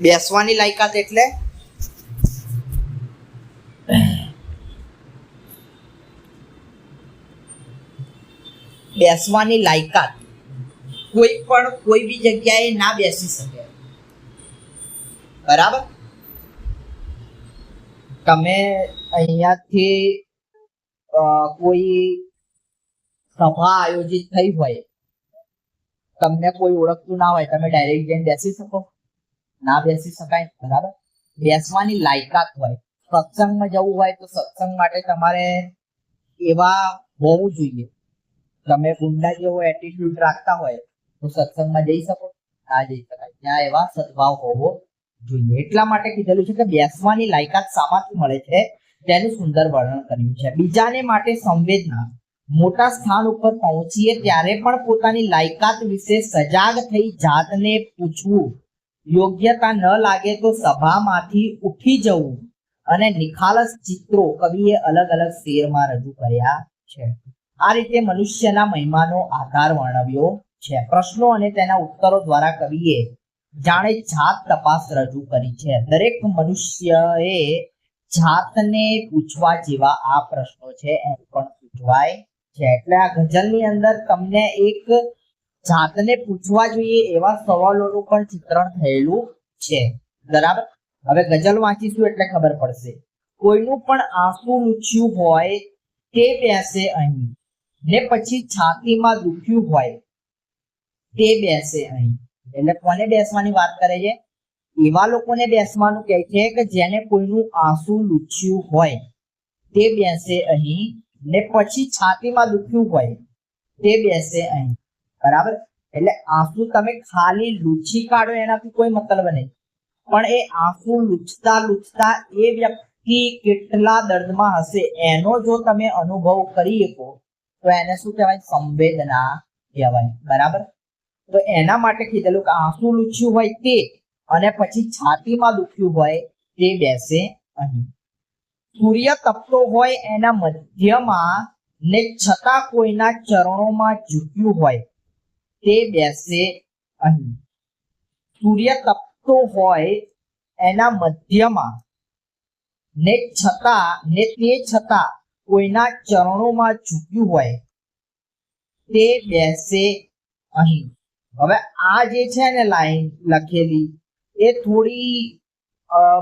બેસવાની લાયકાત એટલે? બેસવાની લાયકાત. કોઈ પણ કોઈ બી જગ્યાએ ના બેસી શકે. બરાબર? તમે અહીંયાથી કોઈ સભા આયોજિત થઈ હોય, તમને કોઈ ઓળખતું ના હોય, તમે ડાયરેક્ટ જઈને બેસી શકો. ના બેસી શકાય, બરાબર? બેસવાની લાયકાત હોય. સત્સંગમાં જવું હોય તો સત્સંગ માટે તમારે એવા હોવું જોઈએ. તમે ગુંડા જેવો એટીટ્યુડ રાખતા હોય તો સત્સંગમાં જઈ શકો. ના જઈ શકાય. ત્યાં એવા સદભાવ હોવો જોઈએ. એટલા માટે કીધેલું છે કે બેસવાની લાયકાત સામાથી મળે છે. તેનું સુંદર વર્ણન કર્યું છે. બીજાને માટે સંવેદના, મોટા સ્થાન ઉપર પહોંચીએ ત્યારે પણ પોતાની લાયકાત વિશે સજાગ થઈ જાતને પૂછવું યોગ્યતા ન લાગે તો સભામાંથી ઉઠી જવું અને નિખાલસ ચિત્રો કવિએ અલગ અલગ શેરમાં રજૂ કર્યા છે. આ રીતે મનુષ્યના મહિમાનો આધાર વર્ણવ્યો છે. પ્રશ્નો અને તેના ઉત્તરો દ્વારા કવિએ જાણે જાત તપાસ રજૂ કરી છે. દરેક મનુષ્યએ જાતને પૂછવા જેવા આ પ્રશ્નો છે એમ પણ પૂછવાય છે. એટલે આ ગઝલની અંદર તમને એક જાતને પૂછવા જોઈએ એવા સવાલોનું પણ ચિત્રણ થયેલું છે. બરાબર? હવે ગઝલ વાંચીશું એટલે ખબર પડશે. કોઈનું પણ આંસુ લૂછ્યું હોય તે બેસે અહીં. ને પછી છાતીમાં દુખ્યું હોય તે બેસે અહીં. એટલે કોને બેસવાની વાત કરે છે? એવા લોકોને બેસવાનું કહે છે કે જેને કોઈનું આંસુ લૂછ્યું હોય તે બેસે અહીં. ને પછી છાતીમાં દુખ્યું હોય તે બેસે અહીં. બરાબર? એટલે આંસુ તમે ખાલી લૂછી કાઢો, એનાથી કોઈ મતલબ નહીં. પણ એ આંસુ લૂછતા લૂછતા એ વ્યક્તિ કેટલા દર્દમાં હશે, એનો જો તમે અનુભવ કરી શકો, તો એને શું કહેવાય? સંવેદના કહેવાય. બરાબર? તો એના માટે કીધેલું કે આંસુ લૂછ્યું હોય તે, અને પછી છાતીમાં દુખ્યું હોય તે બેસે અહીં. સૂર્ય તપતો હોય એના મધ્યમાં ને છતાં કોઈના ચરણોમાં ઝૂક્યું હોય તે બેસે અહીં. સૂર્ય તપતો હોય એના મધ્યમાં. ને છતાં, ને તે છતાં કોઈના ચરણોમાં ઝૂક્યું હોય. તે બેસે અહીં. હવે આ જે છે ને લાઈન લખેલી, એ થોડી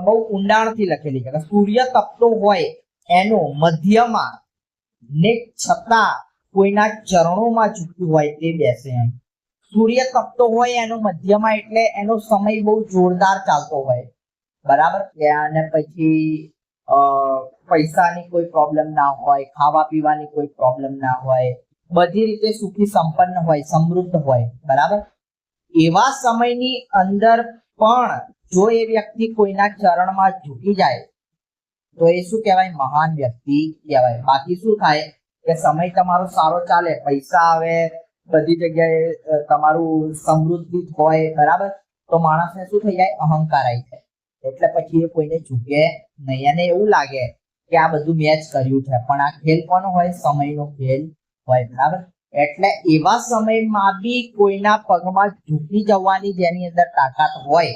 બહુ ઊંડાણથી લખેલી છે. સૂર્ય તપતો હોય એનો મધ્યમાં, ને છતાં કોઈના ચરણોમાં ઝૂક્યું હોય તે બેસે અહીં. સૂર્ય તપતો હોય એનો મધ્યમાં એટલે એનો સમય બહુ જોરદાર ચાલતો હોય. બરાબર? અને પછી પૈસાની કોઈ પ્રોબ્લેમ ના હોય, ખાવા પીવાની કોઈ પ્રોબ્લેમ ના હોય, બધી રીતે સુખી સંપન્ન હોય, સમૃદ્ધ હોય. બરાબર? એવા સમયની અંદર પણ જો એ વ્યક્તિ કોઈના ચરણમાં ઝૂકી જાય, તો એ શું કહેવાય? મહાન વ્યક્તિ કહેવાય. બાકી શું થાય? કે સમય તમારો સારો ચાલે, પૈસા આવે બધી જગ્યાએ તમારું સમૃદ્ધિ હોય, બરાબર? તો માણસને શું થઈ જાય? અહંકાર આવી જાય. એટલે પછી એ કોઈને ઝૂકે નહીં. અને એવું લાગે કે આ બધું મેચ કર્યું છે. પણ આ ખેલ કોનો હોય? સમયનો ખેલ હોય, બરાબર? એટલે એવા સમયમાં બી કોઈના પગમાં ઝૂકી જવાની જેની અંદર તાકાત હોય,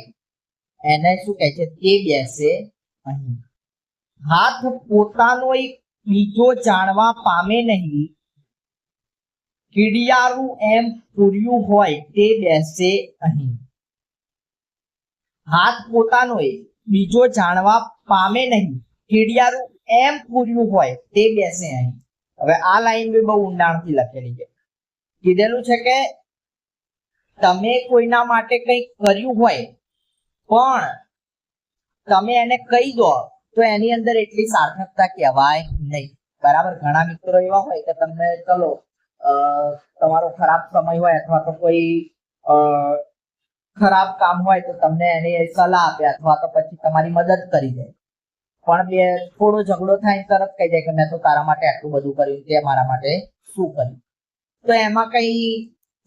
એને શું કહે છે? તે બેસે અહીં. હાથ પોતાનો એક બીજો જાણવા પામે નહીં કીડિયારું એમ પૂર્યું હોય તે બેસે અહીં. હાથ પોતાનો એ, બીજો જાણવા પામે નહીં. કીડિયારું એમ પૂર્યું હોય તે બેસે અહીં. હવે આ લાઈન બી બહુ ઊંડાણથી લખેલી છે. કીધેલું છે કે, તમે કોઈના માટે કંઈક કર્યું હોય, પણ તમે એને કહી દો, તો એની અંદર એટલી સાર્થકતા કહેવાય નહીં. બરાબર? ઘણા મિત્રો એવા હોય કે તમને, ચલો તમારો ખરાબ સમય હોય અથવા તો કોઈ ખરાબ કામ હોય તો તમને એની સલાહ આપે અથવા તો પછી તમારી મદદ કરી દે. પણ બે, થોડો ઝઘડો થાય તરત કહી દે કે મેં તો તારા માટે આટલું બધું કર્યું તે મારા માટે શું કર્યું. તો એમાં કઈ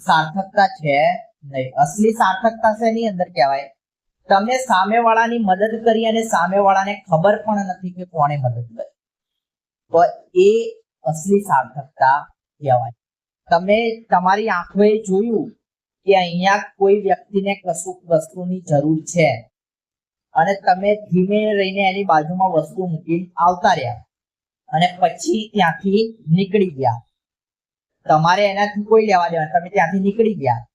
સાર્થકતા છે નહીં. અસલી સાર્થકતા છે એની અંદર કહેવાય? તમે સામેવાળાની મદદ કરી અને સામેવાળાને ખબર પણ નથી કે કોણે મદદ કરી. તો એ અસલી સાર્થકતા કહેવાય. તમે તમારી આંખોએ જોયું કે અહીંયા કોઈ વ્યક્તિને કશુંક વસ્તુની જરૂર છે. અને તમે ધીમે રહીને એની બાજુમાં વસ્તુ મૂકી આવતા રહ્યા. અને પછી ત્યાંથી નીકળી ગયા. તમારે એનાથી કોઈ લેવા દેવા તમે ત્યાંથી નીકળી ગયા.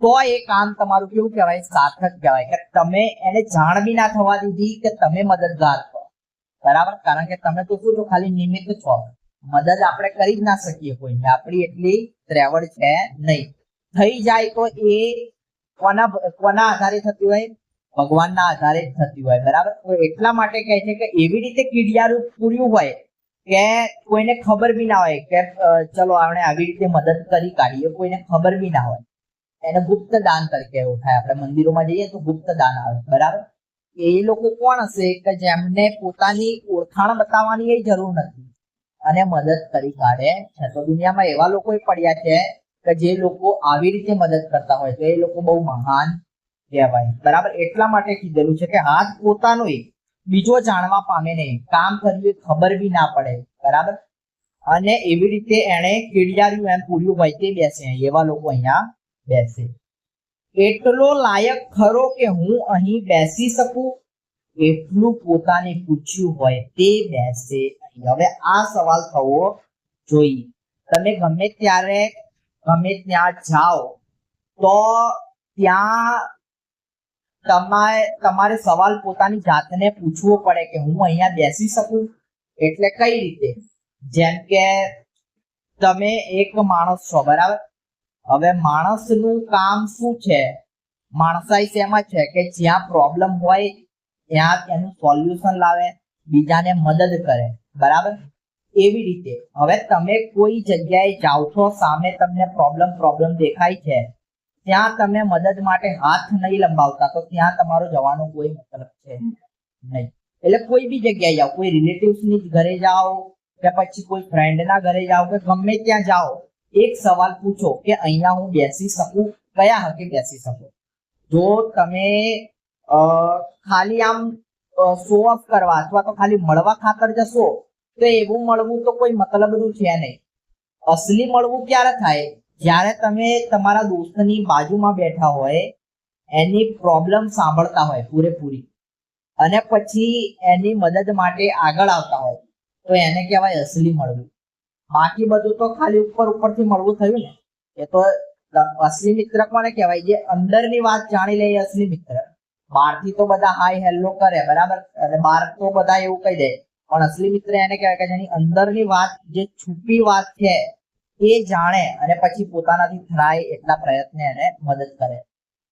તો એ કામ તમારું કેવું કહેવાય? સાર્થક કહેવાય કે તમે એને જાણ બી ના થવા દીધી કે તમે મદદગાર છો. બરાબર? કારણ કે તમે તો શું છો? ખાલી નિમિત્ત છો. મદદ આપણે કરી જ ના શકીએ કોઈને આપણી એટલી ત્રેવડ છે નહીં. થઈ જાય તો એ કોના કોના આધારે થતી હોય? ભગવાનના આધારે જ થતી હોય. બરાબર? એટલા માટે કહે છે કે એવી રીતે કીડિયારું પૂર્યું હોય કે કોઈને ખબર બી ના હોય કે ચલો આપણે આવી રીતે મદદ કરી કાઢીએ, કોઈને ખબર બી ના હોય. એને ગુપ્ત દાન તરીકે એવું થાય. આપણે મંદિરોમાં જઈએ તો ગુપ્ત દાન આવે. બરાબર? એ લોકો કોણ હશે કે જેમને પોતાની ઓળખાણ બતાવવાની એ જરૂર નથી. અને મદદ કરી કાઢે છે. તો દુનિયામાં એવા લોકો પડ્યા છે કે જે લોકો આવી રીતે મદદ કરતા હોય તો એ લોકો બહુ મહાન કહેવાય. બરાબર? એટલા માટે કીધેલું છે કે હાથ પોતાનો બીજો જાણવા પામે નહીં. કામ કર્યું એ ખબર બી ના પડે. બરાબર? અને એવી રીતે એને કીડિયાર્યું એમ પૂર્યું હોય તે બેસે. એવા લોકો અહીંયા બેસે. એટલો લાયક ખરો કે હું અહીં બેસી શકું? એટલું પોતાને પૂછ્યું હોય તે બેસે. હવે આ સવાલ થવો જોઈએ. તમે ગમે ત્યારે, ગમે ત્યાં જાઓ, તો ત્યાં તમારે તમારે સવાલ પોતાની જાતને પૂછવો પડે કે હું અહીંયા બેસી શકું? એટલે કઈ રીતે? જેમ કે તમે એક માણસ છો, બરાબર? હવે માણસનું કામ શું છે? માણસાઈ શેમાં છે? કે જ્યાં પ્રોબ્લેમ હોય ત્યાં તેનું સોલ્યુશન લાવે બીજાને મદદ કરે. બરાબર? એવી રીતે. હવે તમે કોઈ જગ્યાએ જાઓ છો સામે તમને પ્રોબ્લેમ પ્રોબ્લેમ દેખાય છે ત્યાં તમે મદદ માટે હાથ નહીં લંબાવતા તો ત્યાં તમારો જવાનો કોઈ મતલબ છે નહીં. એટલે કોઈ બી જગ્યાએ જાઓ કોઈ રિલેટિવ્સની ઘરે જાઓ કે પછી કોઈ ફ્રેન્ડ ના ઘરે જાઓ કે ગમે ત્યાં જાઓ એક સવાલ પૂછો કે અહીંયા હું બેસી શકું? કયા હકે બેસી શકું? જો તમે અ, ખાલી આમ શો ઓફ કરવા અથવા તો ખાલી મળવા ખાતર જશો, તો એવું મળવું તો કોઈ મતલબનું છે નહીં. અસલી મળવું ક્યારે થાય? જ્યારે તમે તમારા દોસ્તની બાજુમાં બેઠા હોય, એની પ્રોબ્લેમ સાંભળતા હોય પૂરેપૂરી. અને પછી એની મદદ માટે આગળ આવતા હોય, તો એને કહેવાય અસલી મળવું. બાકી બધું તો ખાલી ઉપર ઉપરથી મળવું થયું ને. એ તો અસલી મિત્ર કોને કહેવાય? જે અંદરની વાત જાણી લે અસલી મિત્ર. બહારથી તો બધા હાય હેલો કરે, બરાબર? અને બહાર તો બધા એવું કહી દે. પણ અસલી મિત્ર એને કહેવાય કે જેની અંદરની વાત, જે છુપી વાત છે, એ જાણે અને પછી પોતાનાથી થાય એટલા પ્રયત્ન એને મદદ કરે.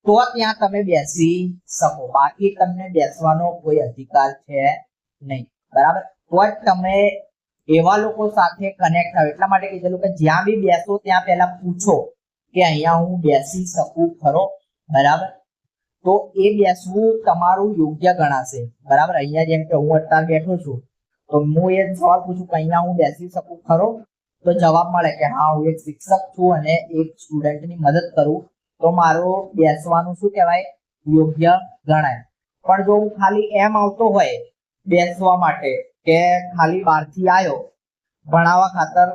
તો ત્યાં તમે બેસી શકો. બાકી તમને બેસવાનો કોઈ અધિકાર છે નહીં. બરાબર? તો જ તમે એવા લોકો સાથે કનેક્ટ થાવ એટલા માટે કીધેલું કે જ્યાં બી બેસો, ત્યાં પહેલા પૂછો કે અહીંયા હું બેસી શકું ખરો? બરાબર? તો એ બેસવું તમારું યોગ્ય ગણાશે. બરાબર? અહીંયા જેમ કે હું અત્યારે બેઠો છું, તો હું એ સવાલ પૂછું કે અહીંયા હું બેસી શકું ખરો? તો જવાબ મળે કે હા, હું એક શિક્ષક છું અને એક સ્ટુડન્ટની મદદ કરું. તો મારો બેસવાનું શું કહેવાય? યોગ્ય ગણાય. પણ જો હું ખાલી એમ આવતો હોય બેસવા માટે કે ખાલી બહારથી આવ્યો ભણાવવા ખાતર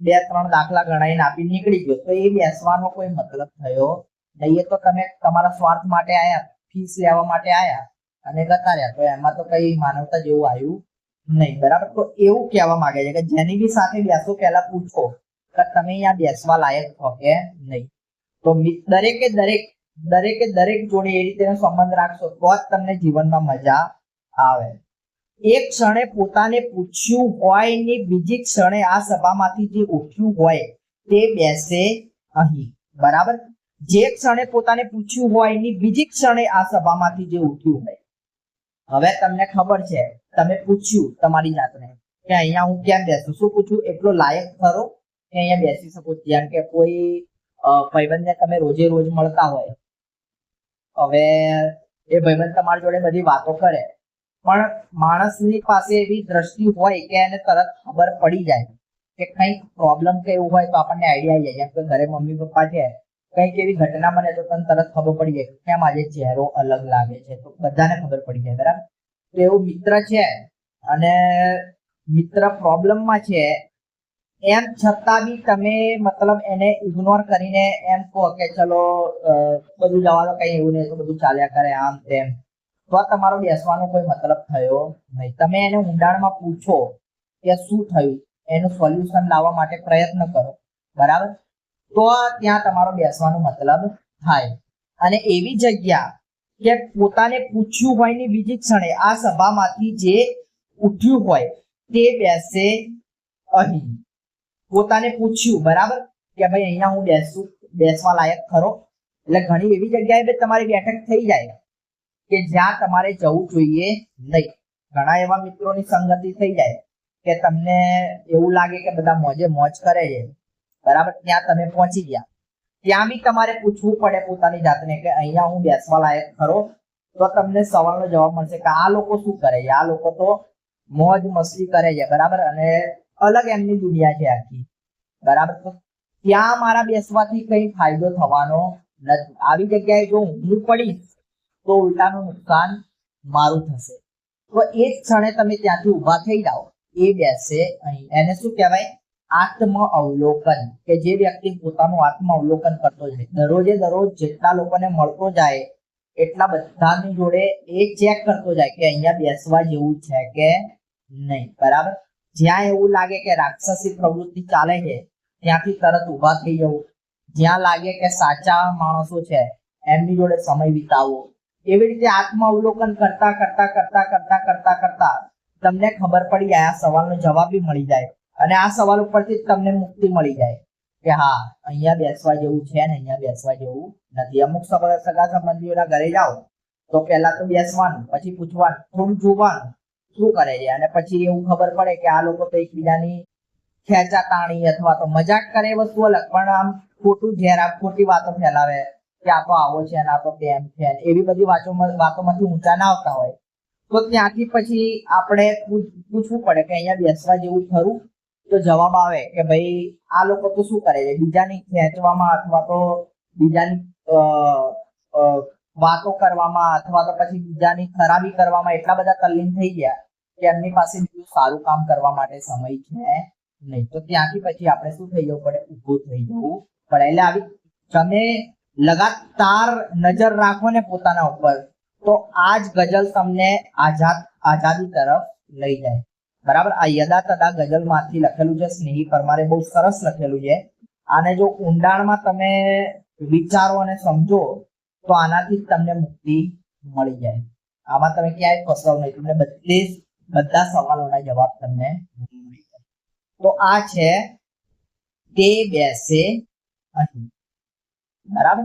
બે ત્રણ દાખલા ગણાઈને આપી નીકળી ગયો, તો એ બેસવાનો કોઈ મતલબ થયો નહીં એ તો તમે તમારા સ્વાર્થ માટે આયા ફીસ લેવા માટે આયા અને જતા રહ્યા. તો એમાં તો કઈ માનવતા જેવું આવ્યું નહીં. બરાબર? તો એવું કહેવા માંગે છે કે જેની બી સાથે બેસો, પહેલા પૂછો કે તમે અહીંયા બેસવા લાયક છો કે નહીં? તો દરેકે દરેક દરેકે દરેક જોડે એ રીતે સંબંધ રાખશો તો જ તમને જીવનમાં મજા આવે. એક ક્ષણે પોતાને પૂછ્યું હોય ને બીજી ક્ષણે આ સભામાંથી જે ઉઠ્યું હોય તે બેસે અહીં. બરાબર? જે ક્ષણે પોતાને પૂછ્યું હોય એની બીજી ક્ષણે આ સભામાંથી જે ઉઠ્યું હોય. હવે તમને ખબર છે, તમે પૂછ્યું તમારી જાતને કે અહીંયા હું કેમ બેસું? શું પૂછું એટલો લાયક ખરો કે અહીંયા બેસી શકું? જેમ કે કોઈ ભાઈબંધને તમે રોજે રોજ મળતા હોય. હવે એ ભાઈબંધ તમારી જોડે બધી વાતો કરે. પણ માણસની પાસે એવી દ્રષ્ટિ હોય કે એને તરત ખબર પડી જાય કે કંઈક પ્રોબ્લેમ કે એવું હોય તો આપણને આઈડિયા આવી જાય. જેમ કે ઘરે મમ્મી પપ્પા છે કંઈક એવી ઘટના બને તો તને તરત ખબર પડી જાય કેમ આજે ચહેરો અલગ લાગે છે. તો બધાને ખબર પડી જાય બરાબર? તો એવું મિત્ર છે અને મિત્ર પ્રોબ્લેમમાં છે, એમ છતાં બી તમે મતલબ એને ઇગ્નોર કરીને એમ કહો કે ચલો બધું જવા દો કઈ એવું નહીં, તો બધું ચાલ્યા કરે આમ તેમ. તો આ તમારો બેસવાનો કોઈ મતલબ થયો નહીં. તમે એને ઊંડાણમાં પૂછો કે શું થયું? એનું સોલ્યુશન લાવવા માટે પ્રયત્ન કરો. બરાબર? તો ત્યાં તમારો બેસવાનો મતલબ થાય. અને એવી જગ્યા કે પોતાને પૂછ્યું હોયની બીજી ક્ષણે આ સભામાંથી જે ઉઠ્યું હોય તે બેસે અહીં. પોતાને પૂછ્યું, બરાબર? કે ભાઈ અહીંયા હું બેસું, બેસવા લાયક ખરો? એટલે ઘણી એવી જગ્યાએ તમારી બેઠક થઈ જાય કે જ્યાં તમારે જવું જોઈએ નહીં. ઘણા એવા મિત્રોની સંગતિ થઈ જાય કે તમને એવું લાગે કે બધા મોજે મોજ કરે છે. બરાબર? ત્યાં તમે પહોંચી ગયા. ત્યાં બી તમારે પૂછવું પડે પોતાની જાતને કે અહીંયા હું બેસવા લાયક ખરો? તો તમને સવાલનો જવાબ મળશે કે આ લોકો શું કરે છે? આ લોકો તો મોજ મસ્તી કરે છે, બરાબર? અને અલગ એમની દુનિયા છે આખી. બરાબર? તો ત્યાં મારા બેસવાથી કઈ ફાયદો થવાનો નથી. આવી જગ્યાએ જો હું પડીશ તો ઉલટાનું નુકસાન મારું થશે. તો એ જ ક્ષણે તમે ત્યાંથી ઊભા થઈ જાઓ. એ બેસે અહીં. એને શું કહેવાય? આત્મ અવલોકન કે જે વ્યક્તિ પોતાનું આત્મ અવલોકન કરતો જાય. દરરોજે દરરોજ જેટલા લોકોને મળતો જાય, એટલા બધાની જોડે એ ચેક કરતો જાય કે અહીંયા બેસવા જેવું છે કે નહીં. બરાબર? જ્યાં એવું લાગે કે રાક્ષસી પ્રવૃત્તિ ચાલે છે, ત્યાંથી તરત ઊભા થઈ જવું. જ્યાં લાગે કે સાચા માણસો છે, એમની જોડે સમય વિતાવવો એવી રીતે આત્મ અવલોકન કરતા કરતા કરતા કરતા કરતા કરતા તમને ખબર પડી જાય, આ સવાલનો જવાબ બી મળી જાય. અને આ સવાલ ઉપરથી તમને મુક્તિ મળી જાય કે હા, અહીંયા બેસવા જેવું છે ને અહીંયા બેસવા જેવું નથી. અમુક સગા સંબંધીઓના ઘરે જાઓ તો પહેલા તો બેસવાનું, પછી પૂછવાનું, થોડું જોવાનું શું કરે છે? અને પછી એવું ખબર પડે કે આ લોકો તો એકબીજાની ખેંચા તાણી અથવા તો મજાક કરે વસ્તુ અલગ, પણ આમ ખોટું ઝેર આપ ખોટી વાતો ફેલાવે કે આ તો આવો છે ને આ તો તેમ છે. એવી બધી વાતોમાં વાતોમાંથી ઊંચા ના આવતા હોય. તો ત્યાંથી પછી આપણે પૂછવું પડે કે અહીંયા બેસવા જેવું ખરું તો જવાબ આવે કે ભાઈ, આ લોકો તો શું કરે છે? બીજાની ખેંચવામાં અથવા તો બીજાની વાતો કરવામાં અથવા તો પછી બીજાની ખરાબી કરવામાં એટલા બધા તલ્લીન થઈ ગયા કે એમની પાસે બીજું સારું કામ કરવા માટે સમય છે નહીં. તો ત્યાંથી પછી આપણે શું થઈ જવું પડે? ઊભું થઈ જવું પડે. એટલે આવી તમે લગાતાર નજર રાખો ને પોતાના ઉપર, તો આ જ ગઝલ તમને આઝાદ, આઝાદી તરફ લઈ જાય. બરાબર? આ યદા તદા ગઝલમાંથી લખેલું છે, સ્નેહી પરમારે બહુ સરસ લખેલું છે. આને જો ઊંડાણમાં તમે વિચારો અને સમજો, તો આનાથી તમને મુક્તિ મળી જાય. આમાં તમે ક્યાંય ફસાવ નહીં. તમને બધી બધા સવાલોના જવાબ તમને મળી જાય. તો આ છે, તે બેસે અહીં. બરાબર?